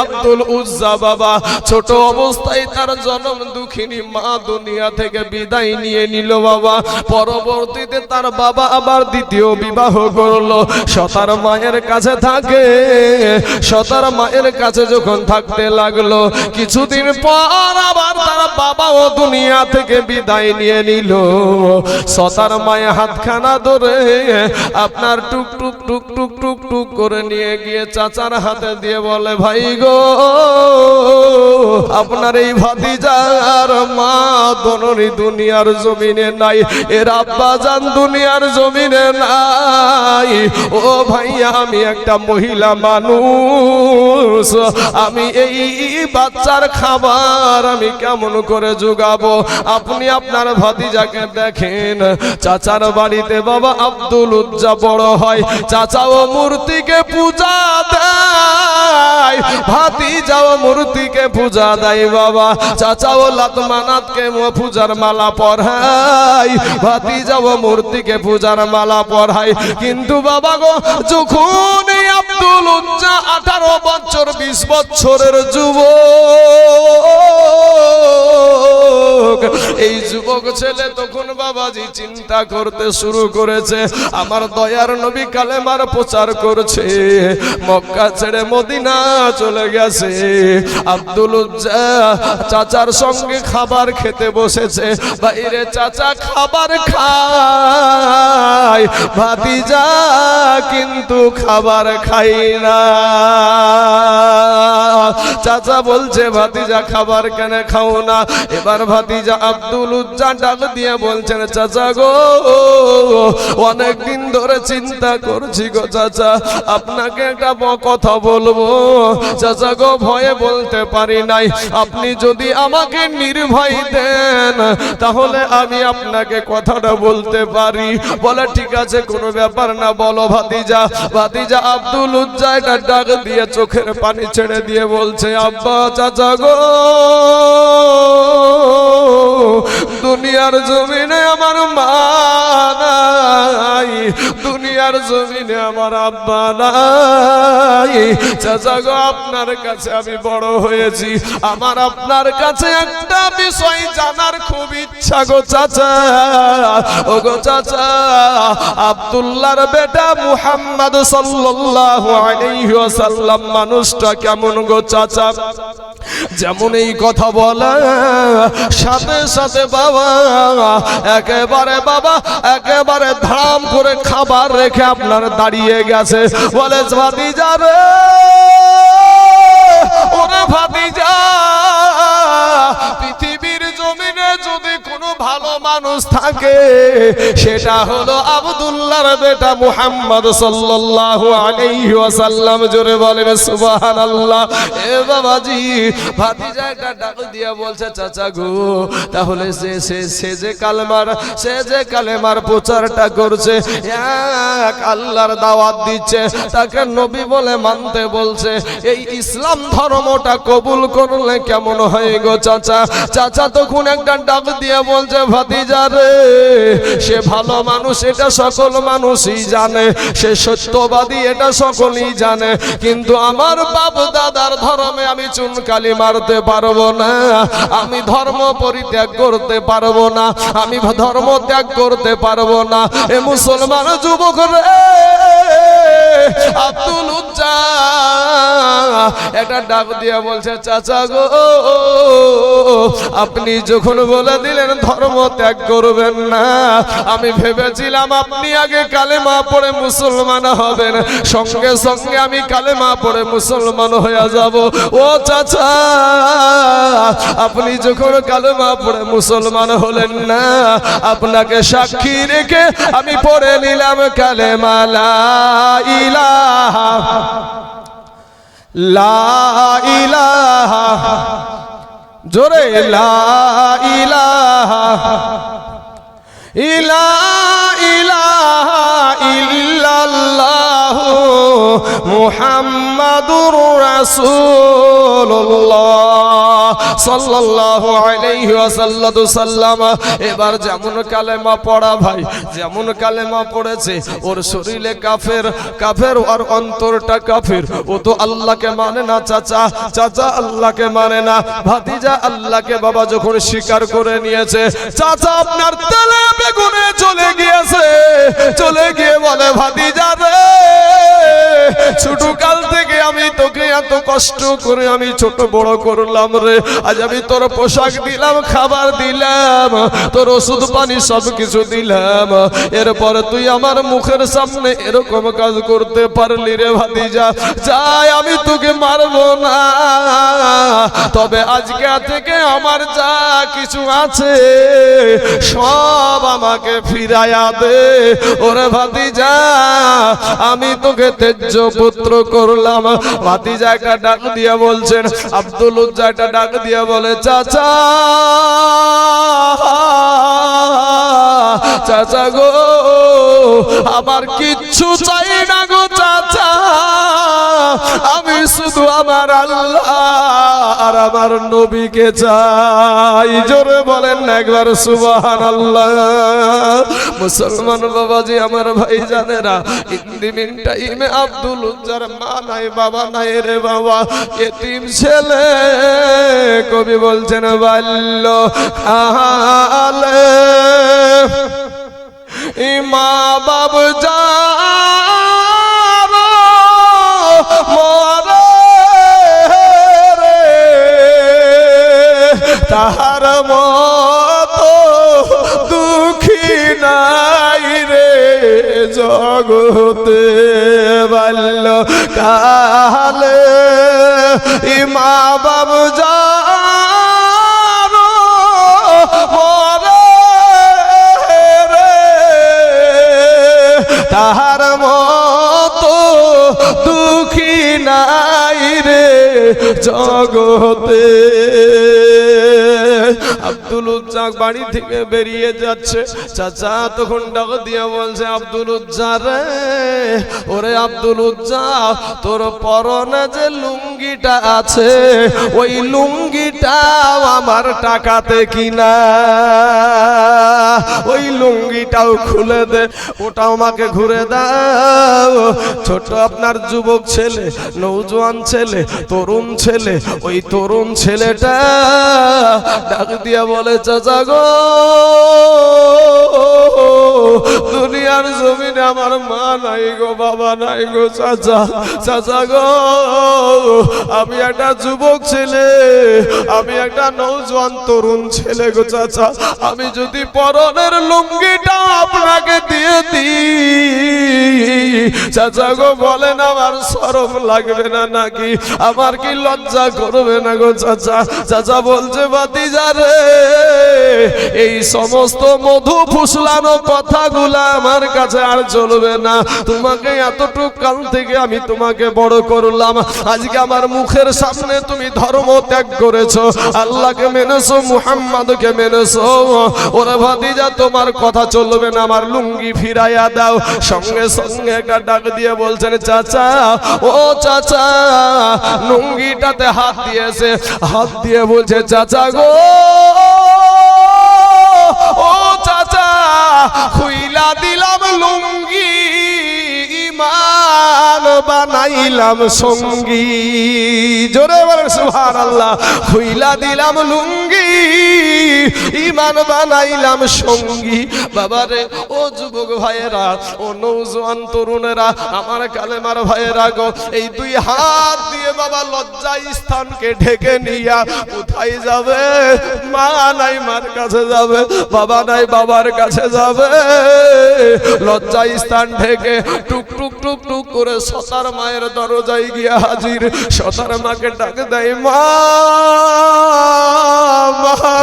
আব্দুল উজ্জা বাবা, ছোট অবস্থায় তার জন্ম দুঃখিনী মা দুনিয়া থেকে বিদায় নিয়ে নিল বাবা। পরবর্তীতে তার বাবা আবার দ্বিতীয় বিবাহ করল। সতার মায়ের কাছে থাকে, সতার মায়ের কাছে যখন থাকতে লাগল, কিছুদিন পর আবার তার বাবাও দুনিয়া থেকে বিদায় নিয়ে নিল। সতার মায়ে হাতখানা ধরে আপনার টুক টুক টুক টুক টুক টুক করে নিয়ে গিয়ে চাচার হাতে দিয়ে বলে, ভাই গো। আপনার এই ভাতিজার মা দনরি দুনিয়ার জমিনে নাই এর আব্বা যান দুনিয়ার জমিনে নাই। ও ভাইয়া, আমি একটা মহিলা মানুষ, আমি এই বাচ্চার খাবার আমি কেমন করে যোগাবো আপনি আপনার ভাতিজাকে দেখেন, চাচার বাড়িতে বাবা আব্দুল উজ্জা বড় হয়, চাচা ও মূর্তিকে পূজা দেয়। ভাতিজাও মূর্তিকে পূজা দেয় বাবা। চাচা ও লাতমানাতকে পূজার মালা পড়ায় ভাতিজাও মূর্তিকে পূজার মালা পড়ায় কিন্তু বাবা গো, যখন আব্দুল উজ্জা আঠারো বছর, বিশ বছরের যুবক, এই যুবক ছেলে তখন বাবাজি চিন্তা করতে শুরু করেছে। আমার দয়ার নবী কালেমার প্রচার করছে। মক্কা ছেড়ে মদিনা চলে গেছে। আব্দুল চাচার সঙ্গে খাবার খেতে বসেছে। বাইরে চাচা খাবার খায়। ভাতিজা কিন্তু খাবার খাই না। চাচা বলছে, ভাতিজা, খাবার কেন খাও না? এবার ভাতিজা আব্দুল উজ্জা ডাক দিয়ে বলছেন, চাচা গো অনেক দিন ধরে চিন্তা করছি গো চাচা। আপনাকে একটা কথা বলব। চাচা গো ভয়ে বলতে পারি নাই। আপনি যদি আমাকে নির্ভয় দেন, তাহলে আমি আপনাকে কথাটা বলতে পারি। বলে, ঠিক আছে, কোনো ব্যাপার না, বলো ভাতিজা। ভাতিজা আব্দুল উজ্জায়টা ডাক দিয়ে চোখের পানি ছেড়ে দিয়ে বলছে, আব্বা, চাচা গো! দুনিয়ার জমিনে আমার মা দুনিয়ার জমিনে আমার আব্বা নাই। চাচা গো, আপনার কাছে আমি বড় হয়েছি। আমার আপনার কাছে একটা বিষয় জানার খুব ইচ্ছা গো, চাচা। ও গো চাচা, আব্দুল্লাহর বেটা মুহাম্মদ সাল্লাল্লাহু আলাইহি ওয়াসাল্লাম মানুষটা কেমন গো, চাচা? যেমন এই কথা বলে, সাথে সাথে বাবা একেবারে বাবা একেবারে ধাম করে খাবার রেখে আপনার দাঁড়িয়ে গেছে। বলে ভাতিজা রে মানুষ থাকে, সেটা হলো আব্দুল্লাহর বেটা মুহাম্মদ সাল্লাল্লাহু আলাইহি ওয়াসাল্লাম। জোরে বলেন, সুবহানাল্লাহ। এ বাবাজি, ভাতিজা একটা ডাক দিয়া বলছে, চাচা গো, তাহলে সে সে সে যে কালেমার, সে যে কালেমার প্রচারটা করছে, এক আল্লাহর দাওয়াত দিচ্ছে, তাকে নবী বলে মানতে বলছে। এই ইসলাম ধর্মটা কবুল করলে কেমন হয় গো চাচা? চাচা তখন একটা ডাক দিয়ে বলছে, ভাতিজা রে সে ভালো মানুষ, এটা সকল মানুষই জানে। সে সত্যবাদী, এটা সকলেই জানে। কিন্তু আমার বাপ দাদার ধর্মে আমি চুনকালি মারতে পারব না। আমি ধর্ম পরিত্যাগ করতে পারব না। আমি ধর্ম ত্যাগ করতে পারব না। এ মুসলমান যুবক রে। আব্দুল উজ্জা। একটা ডাক দিয়ে বলছে, চাচা গো, আপনি যখন বলে দিলেন ধর্ম ত্যাগ করবেন না, আমি ভেবেছিলাম আপনি আগে পড়ে মুসলমান হবেন। সঙ্গে সঙ্গে আমি পড়ে মুসলমান হয়ে যাব। ও চাচা, আপনি যখন পড়ে মুসলমান হলেন না, আপনাকে সাক্ষী রেখে আমি পড়ে নিলাম কালেমা লা ইলাহা লা ইলাহা জোরে লা ইলাহা ইলা ইলাহা ইল্লাল্লাহ। মুহাম্মাদুর রাসূলুল্লাহ সাল্লাল্লাহু আলাইহি এবার যেমন কালেমা পড়া ভাই, যেমন কালেমা পড়েছে, ওর শরীরে কাফের কাফের ওর অন্তরটা কাফের। ও তো আল্লাহকে মানে না, চাচা চাচা আল্লাহকে মানে না, ভাতিজা আল্লাহকে বাবা যখন স্বীকার করে নিয়েছে, চাচা আপনার তেলে বেগুনে চলে গিয়েছে, চলে গিয়ে বলে, ভাতিজা রে ছোট কাল থেকে আমি তোকে এত কষ্ট করে আমি ছোট বড় করলাম রে। আজ আমি তোর পোশাক দিলাম, খাবার দিলাম, তোর ওষুধ পানি সব কিছু দিলাম। এরপর তুই আমার মুখের সামনে এরকম কাজ করতে পারলি রে ভাতিজা। যাই, আমি তোকে মারবো না। তবে আজকে থেকে আমার যা কিছু আছে, সব আমাকে ফিরাইয়া দে। ওরে ভাতিজা, আমি তোকে তেজ পুত্র করলাম। ভাতিজা একটা ডাক দিয়া বলছেন, আব্দুল উজ্জা একটা ডাক দিয়া বলে, চাচা চাচা গো, আমার কিচ্ছু চাই না গো চাচা। আমি শুধু আমার আল্লাহ আর আমার নবীকে চাই। জোরে বলেন একবার সুবাহান আল্লাহ মুসলমান বাবাজি, আমার ভাই জানেরা ইন্দিমিন টাইমে আব্দুল উজ্জার মা নাই, বাবা নাই রে বাবা। এতিম ছেলে, কবি বলছেন, বাল্য আলে মা বাব মরে তাহার মতো দুঃখী নাই রে জগতে বাল্য কালে। মা বাবু যা নাই রে জগতে। আব্দুল উজ্জাক বাড়ি থেকে বেরিয়ে যাচ্ছে। চাচা তখন ডাক দিয়ে বলছে, আব্দুল উজ্জা রে, ওরে আব্দুল উজ্জা তোর পরনে যে লুঙ্গিটা আছে, ওই লুঙ্গিটাও আমার টাকাতে কিনা। ওই লুঙ্গিটাও খুলে দে, ওটাও আমাকে ঘুরে দাও। ছোট আপনার যুবক ছেলে নৌজওয়ান ছেলে, তরুণ ছেলে, ওই তরুণ ছেলেটা ডাক দিয়া বলে, চাচা গো, দুনিয়ার জমিনে আমার মা নাই গো, বাবা নাই গো, চাচা চাচা গো। আমি একটা যুবক ছেলে, আমি একটা নৌজওয়ান তরুণ ছেলে গো চাচা। আমি যদি পরনের লুঙ্গিটা আপনাকে দিয়ে চাচা গো বলেন আমার সরম লাগবে না নাকি? আমার কি লজ্জা করবে না গো চাচা? চাচা বলছে বাতিজা রে, এই সমস্ত মধু ফুসলানো কথাগুলা আমার কাছে আর চলবে না। তোমাকে এতটুক কাল থেকে আমি তোমাকে বড় করলাম। আজকে আমার মুখের সামনে তুমি ধর্ম ত্যাগ করেছ। আল্লাহকে মেনেছো, মুহাম্মাদকে মেনেছো। ওরা ভাতিজা, তোমার কথা চলবে না, আমার লুঙ্গি ফিরাইয়া দাও। সঙ্গে সঙ্গে একটা ডাক দিয়ে বলছেন, চাচা, ও চাচা, লুঙ্গিটাতে হাত দিয়েছে। হাত দিয়ে বলছে, চাচা গো বানাইলাম সঙ্গী। জোরে বলেন সুহার আল্লাহ খুইলা দিলাম লুঙ্গি, ইমান বানাইলাম সঙ্গী। বাবারে ও যুবক ভাইয়েরা, ও নৌজওয়ান তরুণেরা, আমার কালেমার ভাইয়েরা গো, এই দুই হাত দিয়ে বাবা লজ্জা স্থানকে ঢেকে নিয়া কোথায় যাবে? মা নাই মার কাছে যাবে, বাবা নাই বাবার কাছে যাবে। লজ্জা স্থান ঢেকে টুক টুক টুক টুক করে সতার মায়ের দরজায় গিয়া হাজির। সতার মাকে ডাক দেয় মা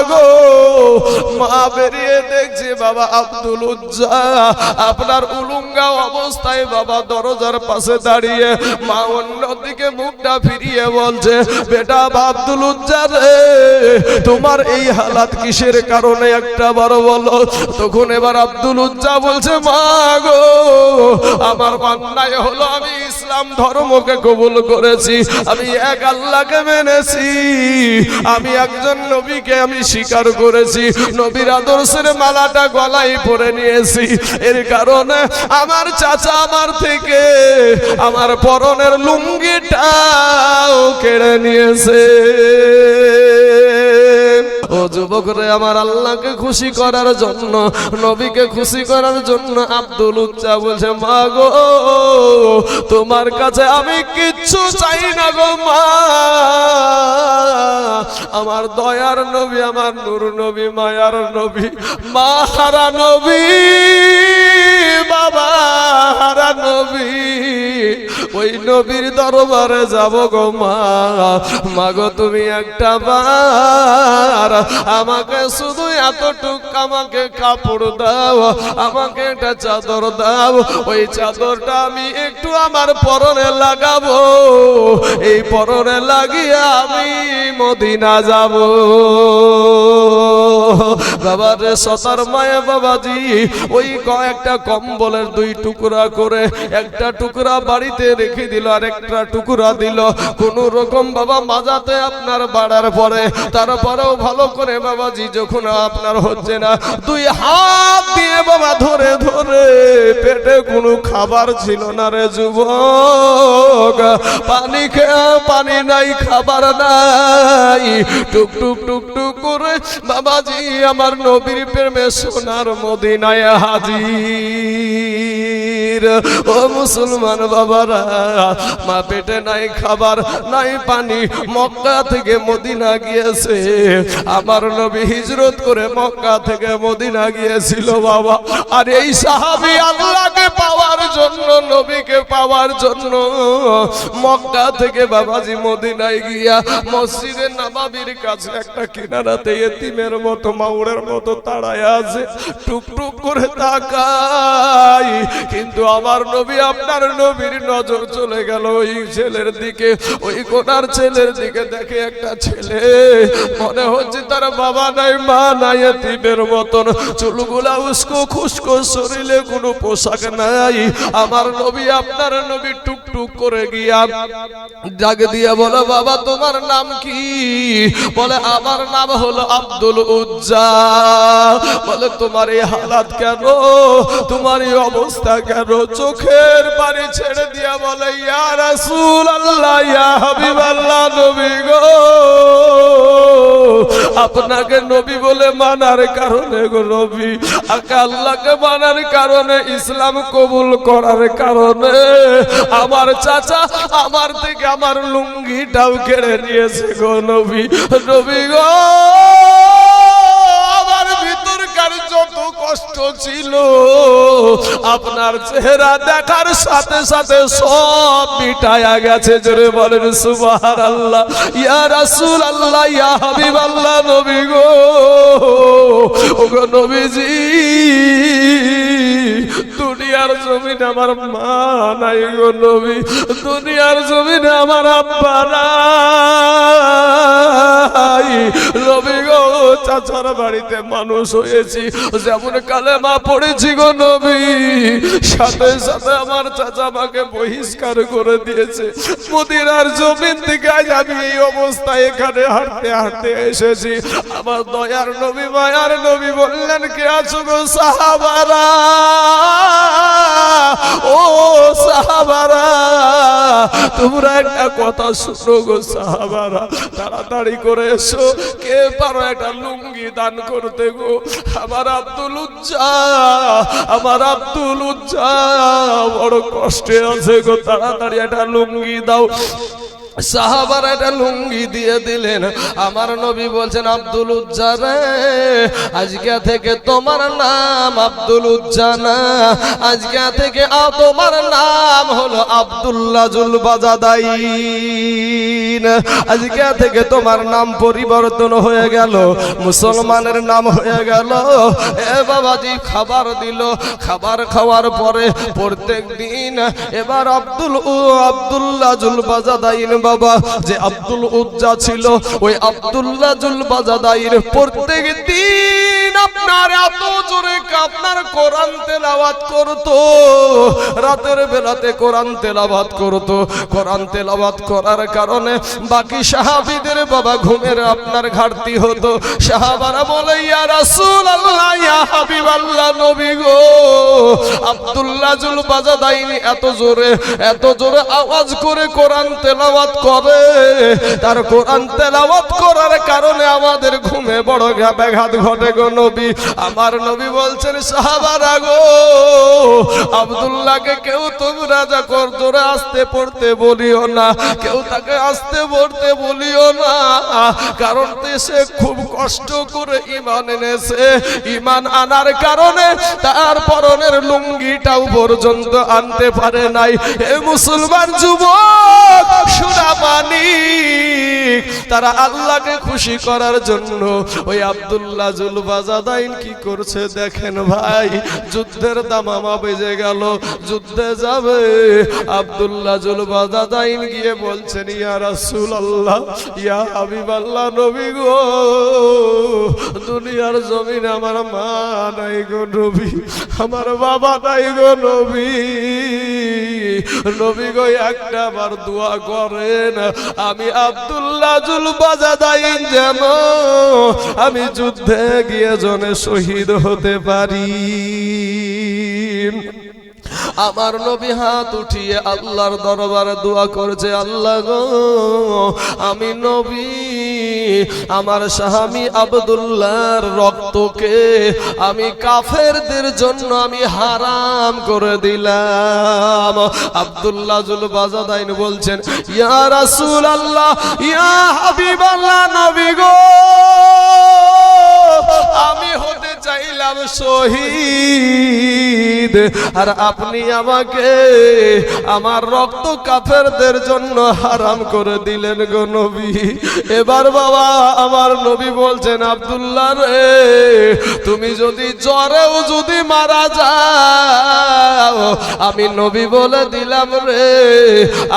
গো মা বেরিয়ে দেখছে বাবা আব্দুল উজ্জা। আপনার উলুঙ্গা অবস্থায় বাবা দরজার পাশে দাঁড়িয়ে মা অন্যদিকে মুখটা ফিরিয়ে বলছে, বেটা আব্দুল উজ্জা রে, তোমার এই হালাত কিসের কারণে একটা বার বলো? তখন এবার আব্দুল উজ্জা বলছে, মা গো, আমার অন্যায় হলো আমি ইসলাম ধর্মকে কবুল করেছি, আমি এক আল্লাহকে মেনেছি, আমি একজন নবীকে আমি স্বীকার করেছি। নবীর আদর্শের মালাটা গলায় পরে নিয়েছি। এর কারণে আমার চাচা আমার থেকে আমার পরনের লুঙ্গিটাও কেড়ে নিয়েছে। ও যুবকরে আমার আল্লাহকে খুশি করার জন্য, নবীকে খুশি করার জন্য আব্দুল উচ্চা বলছে, মা গো, তোমার কাছে আমি কিচ্ছু চাই না গো, মা। আমার দয়ার নবী, আমার নূর নবী, মায়ার নবী মা হারা নবী, বাবা হারা নবী। ওই নবীর দরবারে যাব গো, মা। মাগো তুমি একটা বার আমাকে শুধু এতটুক আমাকে কাপড় দাও, আমাকে একটা চাদর দাও, ওই চাদরটা আমি একটু আমার পরনে লাগাবো। এই পরনে লাগিয়ে আমি মদিনা যাব। বাবা রে সতার মায়া বাবাজি, ওই কয়েকটা কম্বলের দুই টুকরা করে একটা টুকরা বাড়িতে রেখে দিল আর একটা টুকরা দিল। কোন রকম বাবা মাজাতে আপনার বাড়ার পরে, তারপরেও ভালো করে বাবাজি যখন আপনার হচ্ছে না, দুই হাত দিয়ে বাবা ধরে ধরে পেটে কোনো খাবার ছিল না রে যুবক। পানি খেয়ে পানি নাই, খাবার নাই। টুক টুক টুক টুক করে বাবাজি আমার নবীর প্রেমে সোনার মদিনায় হাজির। ও মুসলমান বাবারা, মা পেটে নাই খাবার, নাই পানি, মক্কা থেকে মদিনা গিয়েছে। আমার নবী হিজরত করে মক্কা থেকে মদিনা গিয়েছিল বাবা। আর এই সাহাবি আল্লাহকে পাওয়ার জন্য, নবীকে পাওয়ার জন্য মক্কা থেকে বাবাজি মদিনায় গিয়া মসজিদে নবাবির কাছে একটা কিনারাতে এতিমের মতো, মাউরের মতো তাড়ায় আছে টুক টুক করে তাকাই কিন্তু আমার নবী, আপনার নবীর নজর চলে গেল ওই ছেলের দিকে। ওই কোনার ছেলের দিকে দেখে একটা ছেলে, মনে হচ্ছে তার বাবা নাই, মা নাই, এতিমের মতন। চুলগুলা উস্কো খুস্কো, শরীরে কোনো পোশাক নাই। আমার নবী, আপনার নবী টুক টুক করে গিয়া ডাক দিয়ে বলো, বাবা, তোমার নাম কি? বলে, আমার নাম হলো আব্দুল উজ্জা। বলে, তোমার এই হালাত কেন? তোমার এই অবস্থা কেন? চোখের পানি ছেড়ে দিয়া বলে, ইয়া আল্লাহ ইয়া হাবিব আল্লাহ নবী গো। আপনাকে নবী বলে মানার কারণে গো নবী। আল্লাহকে মানার কারণে, ইসলাম কবুল করার কারণে। আমার চাচা আমার থেকে আমার লুঙ্গিটাও কেড়ে নিয়েছে গো নবী। নবী গো ছিল। আপনার চেহারা দেখার সাথে সাথে সব মিটায়া গেছে। জোরে বলেন সুবাহার আল্লাহ ইয়া রাসূল আল্লাহ ইয়া হাবিব আল্লাহ নবী গো। ওগো নবীজি, দুনিয়ার জমিনে আমার মা নাই গো নবী। দুনিয়ার জমিনে আমার আব্বা নাই নবী গো, চাচার বাড়িতে মানুষ হয়েছি। যেমন কালে মা পড়েছি গো নবী, সাথে সাথে আমার চাচা মাকে বহিষ্কার করে দিয়েছে। মদিনার জমিন থেকে আমি এই অবস্থায় এখানে হাঁটতে হাঁটতে এসেছি। আমার দয়ার নবী, মায়ার নবী বললেন, কে আছো গো সাহাবারা? ও সাহাবারা, তোমরা একটা কথা শুনো গো সাহাবারা, তাড়াতাড়ি করে এসো কে পারো একটা লুঙ্গি দান করতে গো? আমার আব্দুল উজ্জা, আমার আব্দুল উজ্জা, বড় কষ্টে আছে গো, তাড়াতাড়ি একটা লুঙ্গি দাও। সাহাবার একটা লুঙ্গি দিয়ে দিলেন। আমার নবী বলছেন, আব্দুল উজ্জা আজকে থেকে তোমার নাম আব্দুল উজ্জা না আজকে থেকে তোমার নাম হলো আব্দুল্লাহ জুল বাজাদাই আজকে থেকে তোমার নাম পরিবর্তন হয়ে গেল, মুসলমানের নাম হয়ে গেল। এ বাবাজি খাবার দিল, খাবার খাওয়ার পরে প্রত্যেক দিন এবার আব্দুল উ, আব্দুল্লাহ জুল বাজাদাইন বাবা, যে আব্দুল উজ্জা ছিল, ওই আব্দুল্লাহ জুল বাজাদাইন প্রত্যেক দিন আপনার এত জোরে আপনার কোরআন তেলাওয়াত করতো, রাতের বেলাতে কোরআন তেলাওয়াত করতো। কোরআন তেলাওয়াত করার কারণে বাকি সাহাবীদের বাবা ঘুমের আপনার ঘাটতি হতো। সাহাবারা বলে, ইয়া রাসূলুল্লাহ, ইয়া হাবিবাল্লাহ, নবী গো, আব্দুল্লাহ জুল বাজাদাইনি এত জোরে এত জোরে আওয়াজ করে কোরআন তেলাওয়াত করে তার কোরআন তেলাওয়াত করার কারণে আমাদের ঘুমে বড় ব্যাঘাত ঘটে গো নবী। আমার নবী বলছেন, সাহাবারা গো, আব্দুল্লাহকে কেউ তোমরা যা কর জোরে আসতে পড়তে বলিও না। কেউ তাকে আসতে পড়তে বলিও না। কারণ সে খুব কষ্ট করে ইমান এনেছে। ইমান আনার কারণে তার পরনের লুঙ্গিটাও পর্যন্ত আনতে পারে নাই। এ মুসলমান যুবক তারা আল্লাহকে খুশি করার জন্য। ওই আব্দুল্লাহ জুলবাজাদাইন কি করছে দেখেন ভাই? যুদ্ধের দামামা বেজে গেল, যুদ্ধে যাবে। আব্দুল্লাহ জুলবাজাদাইন গিয়ে বলছেন, ইয়া রাসূল আল্লাহ ইয়া হাবিব আল্লাহ নবী গো, দুনিয়ার জমিন আমার মা নাই গো নবী, আমার বাবা নাই গো নবী। নবী গো, একটা বার দোয়া করেন আমি আব্দুল্লাহ জুল বাজাদাইন যেন আমি যুদ্ধে গিয়ে জনে শহীদ হতে পারি। আমার নবী হাত উঠিয়ে আল্লাহর দরবারে দোয়া করছে, আল্লাহ গো, আমি নবী, আমার স্বামী আব্দুল্লাহর রক্তকে আমি কাফেরদের জন্য আমি হারাম করে দিলাম। আব্দুল্লাহ জুল বাজাদাইন বলছেন, ইয়া রাসূল আল্লাহ ইয়া হাবিব আল্লাহ নবী গো, আমি হতে চাইলাম শহীদ। আর আপনি আমাকে আমার রক্ত কাফেরদের জন্য হারাম করে দিলেন গো নবী। এবার বাবা, আমার নবী বলছেন, আব্দুল্লাহ রে, তুমি যদি জ্বরেও যদি মারা যাও, আমি নবী বলে দিলাম রে,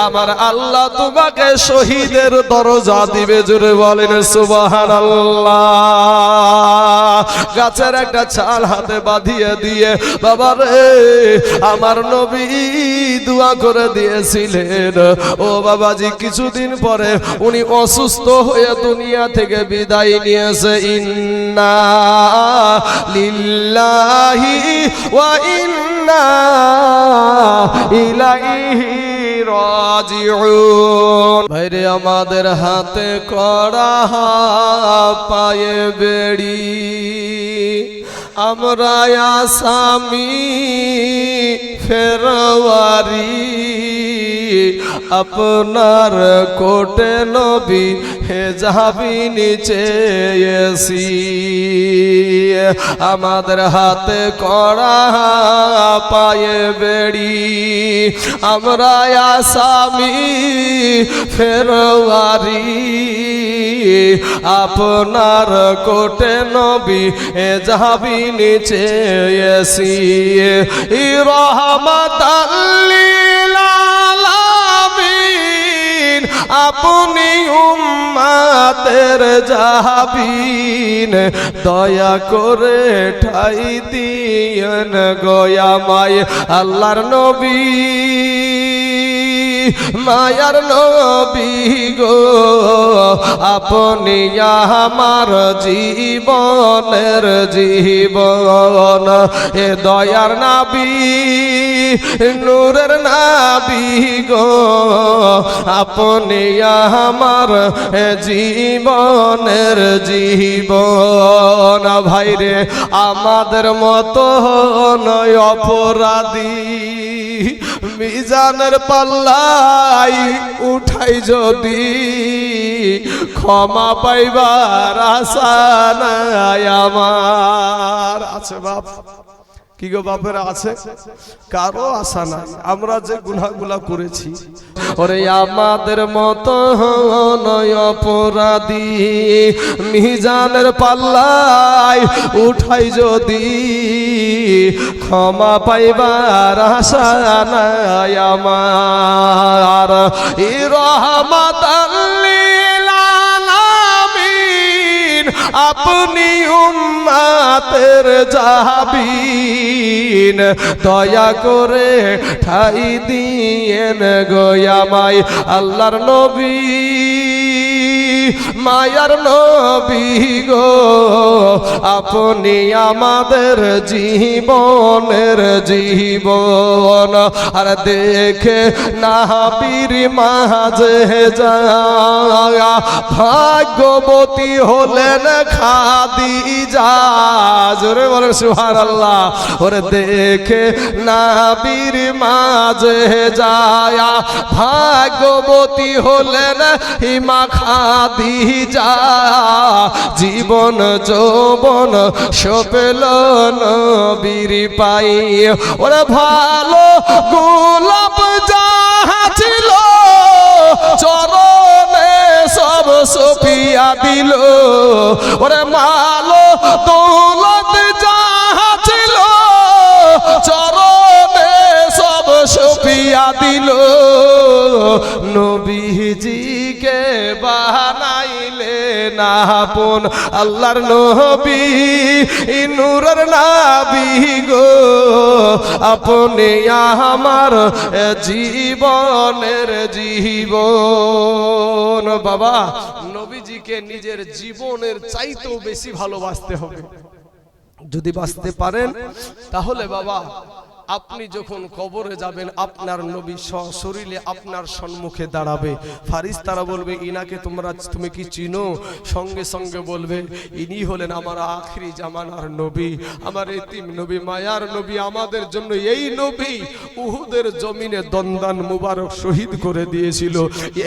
আমার আল্লাহ তোমাকে শহীদের দরজা দিবে জুড়ে বলেন সুবাহান গাছের একটা ছাল হাতে বাঁধিয়ে দিয়ে, বাবা রে, আমার নবী দোয়া করে দিয়েছিলেন। ও বাবাজি, কিছুদিন পরে উনি অসুস্থ হয়ে দুনিয়া থেকে বিদায় নিয়েছে। ইন্না লিল্লাহি ওয়া ইন্না ইলাইহি রাজিউন। ভাইরে আমাদের হাতে করা পায়ে বেড়ি। আমরা আসামি ফেরওয়ারি। আপনার কোটে নবী হে যাবি নিচে এসি। আমাদের হাতে করা পায়ে বেড়ি। আমরা আসামি ফেরওয়ারি আপনার কোটে নবী এ যাবি নিচে এসি। রহমত আলামিন আপনি উম্মাতের যাবিন দয়া করে ঠাই দিয়েন গয়া মায় আল্লাহর নবী। মায়ার নবী গো, আপনি আমার জীবনের জীবন। এ দয়ার নাবি, নূরের নাবি গো, আপনি আমার জীবনের জীবন। ভাইরে আমাদের মতো নয় অপরাধী, মিজানের পাল্লাই উঠাই যদি ক্ষমা পাইবার আশা নাই আমার। আছে বাপ। কি গো বাপের, আছে? কারও আশা নাই। আমরা যে গুনাহগুলা করেছি, ওরে আমাদের মত নয় অপরাধী। মিজানের পাল্লায় উঠাই যদি ক্ষমা পাইবার আশা নাই আমার। রহমত আপনি উম্মাতের যাবিন দয়া করে ঠাই দিয়েন গোয়ামাই আল্লাহর নবী, মায়ার নবী গো। আপনি আমাদের জীবনের জীবন। আর দেখে না বীর মাঝে যায়। ভাগ্যবতী হলেন খাদি যা বলেন সুহার আল্লাহ ওরে দেখে না বীর মাঝে যায়। ভাগ্যবতী হলেন হিমা খাদি যা জীবন যৌবন সপেল নবীর পাই ওরে ভালো গোলাপ যাহা ছিল, চরণে সব সফিয়া দিল। ওরে মালো দৌলত যাহা ছিল, চরণে সব সফিয়া দিল। বানাইলে না আপন আল্লাহর নবী নূরের নাবি গো। আপনি আমার জীবনের জীবন। বাবা, নবীজিকে নিজের জীবনের চাইতেও বেশি ভালোবাসতে হবে। যদি বাঁচতে পারেন, তাহলে বাবা আপনি যখন কবরে যাবেন, আপনার নবী সশরীরে আপনার সম্মুখে দাঁড়াবে। ফারিস তারা বলবে, ইনাকে তোমরা, তুমি কি চিনো? সঙ্গে সঙ্গে বলবে, ইনি হলেন আমার আখরি জামানার নবী, আমার এতিম নবী, মায়ার নবী, আমাদের জন্য এই নবী উহুদের জমিনে দন্দান মুবারক শহীদ করে দিয়েছিল।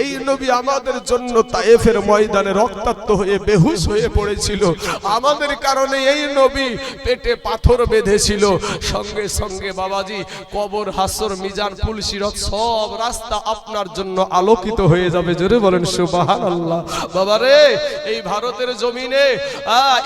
এই নবী আমাদের জন্য তায়েফের ময়দানে রক্তাক্ত হয়ে বেহুশ হয়ে পড়েছিল। আমাদের কারণে এই নবী পেটে পাথর বেঁধেছিল। সঙ্গে সঙ্গে বাবাজি, কবর, হাসর, মিজান পুলসিরত সব রাস্তা আপনার জন্য আলোকিত হয়ে যাবে। জোরে বলেন সুবাহান আল্লাহ বাবা রে এই ভারতের জমিনে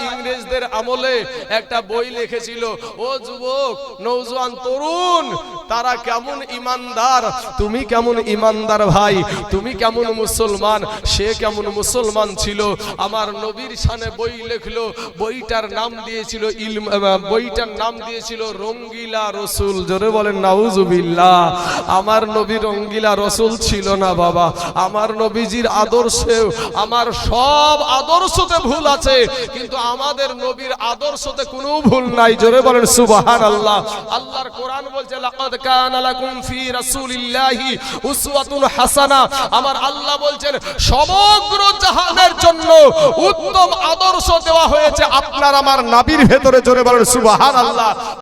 ইংরেজদের আমলে একটা বই লিখেছিল, ও যুবক নৌজওয়ান তরুণ, তারা কেমন ইমানদার? তুমি কেমন ইমানদার ভাই? তুমি কেমন মুসলমান? সে কেমন মুসলমান ছিল? আমার নবীর সানে বই লিখলো, বইটার নাম দিয়েছিল ইলম বইটার নাম দিয়েছিল রঙ্গিলা রসুল, জোরে বলেন নাউজুবিল্লাহ আমার নবী রঙ্গিলা রসুল ছিল না বাবা। আমার নবীজির আদর্শে আমার সব আদর্শতে ভুল আছে, কিন্তু আমাদের নবীর আদর্শতে কোনো ভুল নাই। জোরে বলেন সুবহান আল্লাহ আল্লাহর কোরআন বলছে, লাকাদ কানা লাকুম ফি রাসূলিল্লাহি উসওয়াতুন হাসানা। আমার আল্লাহ বলছেন, সমগ্র জাহানের জন্য উত্তম আদর্শ দেওয়া হয়েছে আপনার আমার নাবির ভেতরে। জোরে বলেন সুবহান আল্লাহ